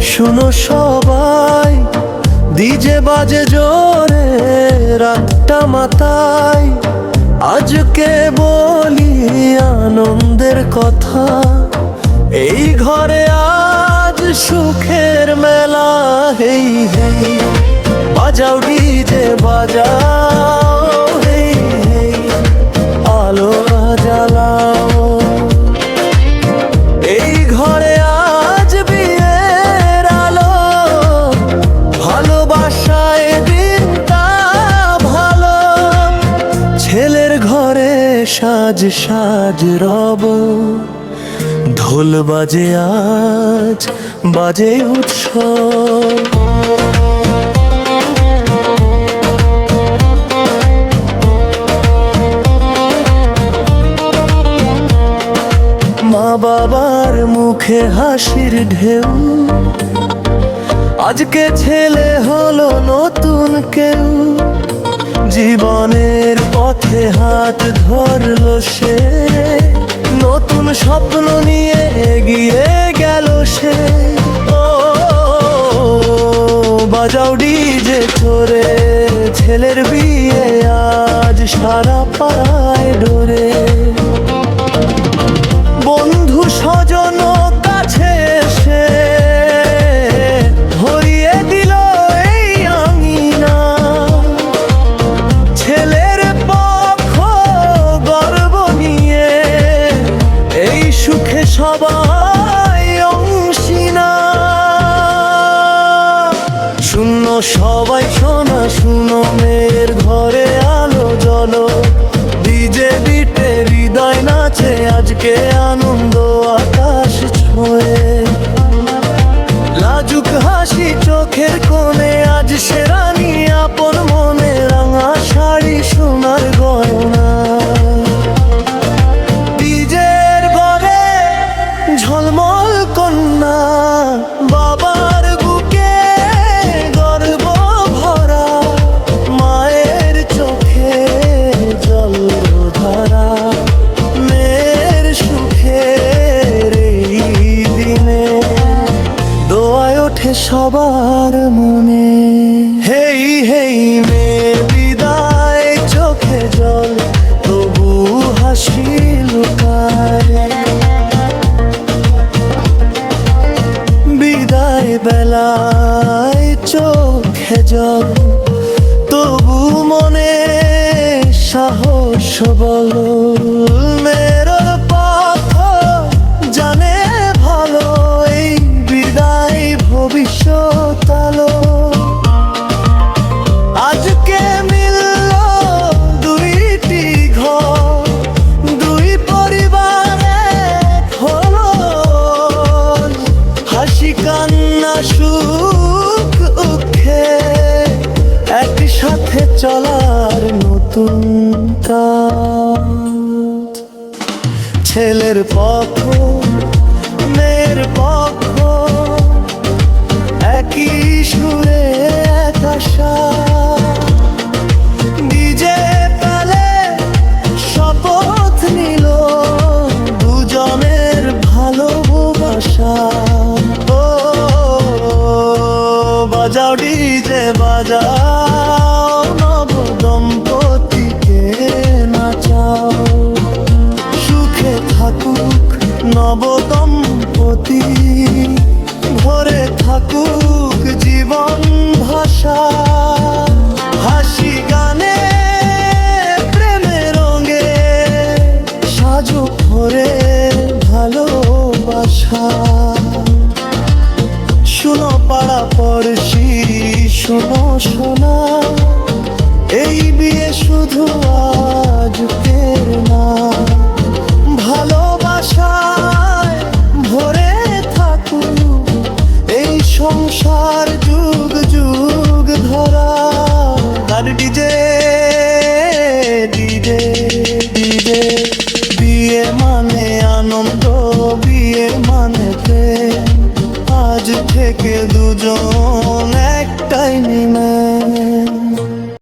শুনো সবাই ডিজে বাজে জোরে রাতটা মাতায় আজকে বলি আনন্দের কথা, এই ঘরে আজ সুখের মেলা, হেই হেই। বাজাও ডিজে বাজাও। সাজ সাজ রব। ঢোল বাজে আজ, বাজে উৎসব। মা বাবার মুখে হাসির ঢেউ। আজকে ছেলে হলো নতুন কেউ। জীবনের পথে হাত ধরল সে। নতুন স্বপ্ন নিয়ে এগিয়ে গেল সে। ও, বাজাও ডিজে চোরে। ছেলের বিয়ে আজ সারা পাড়ায় ডোরে। বন্ধু স্বজন সবাই অংশীনা। শূন্য সবাই শোনা শুনো মেয়ের ঘরে আলো জলো ডিজে বিটে হৃদয় নাচে, আজকে আনন্দ আকাশ ছোঁয়ে। লাজুক হাসি চোখের কোণে, আজ সেরানি ওঠে সবার মনে। হেই হেই মেয়ের বিদায়, চোখে জল, তবু হাসি লুকায়। বিদায় বেলায় চোখে জল, তবু মনে সাহস বল। কান্না সুখ উখে একসাথে চলার নতুন ছেলের পথ মেয়ের পক্ষ একই সুরে এক আশা। বাজাও নব দম্পতিকে নাচাও। সুখে থাকুক নব দম্পতি ভরে থাকুক জীবন ভাষা। হাসি গানে, প্রেমে রঙে, সাজো ভরে ভালোবাসা। শোনো, শোনা। এই বিয়ে শুধু আজকের না। ভালোবাসায় ভরে থাকুক এই সংসার যুগ যুগ ধরা। আর ডিজে ডিজে ডিজে। বিয়ে মানে আনন্দ, বিয়ে মানে প্রেম। আজ থেকে দুজন aynı mı?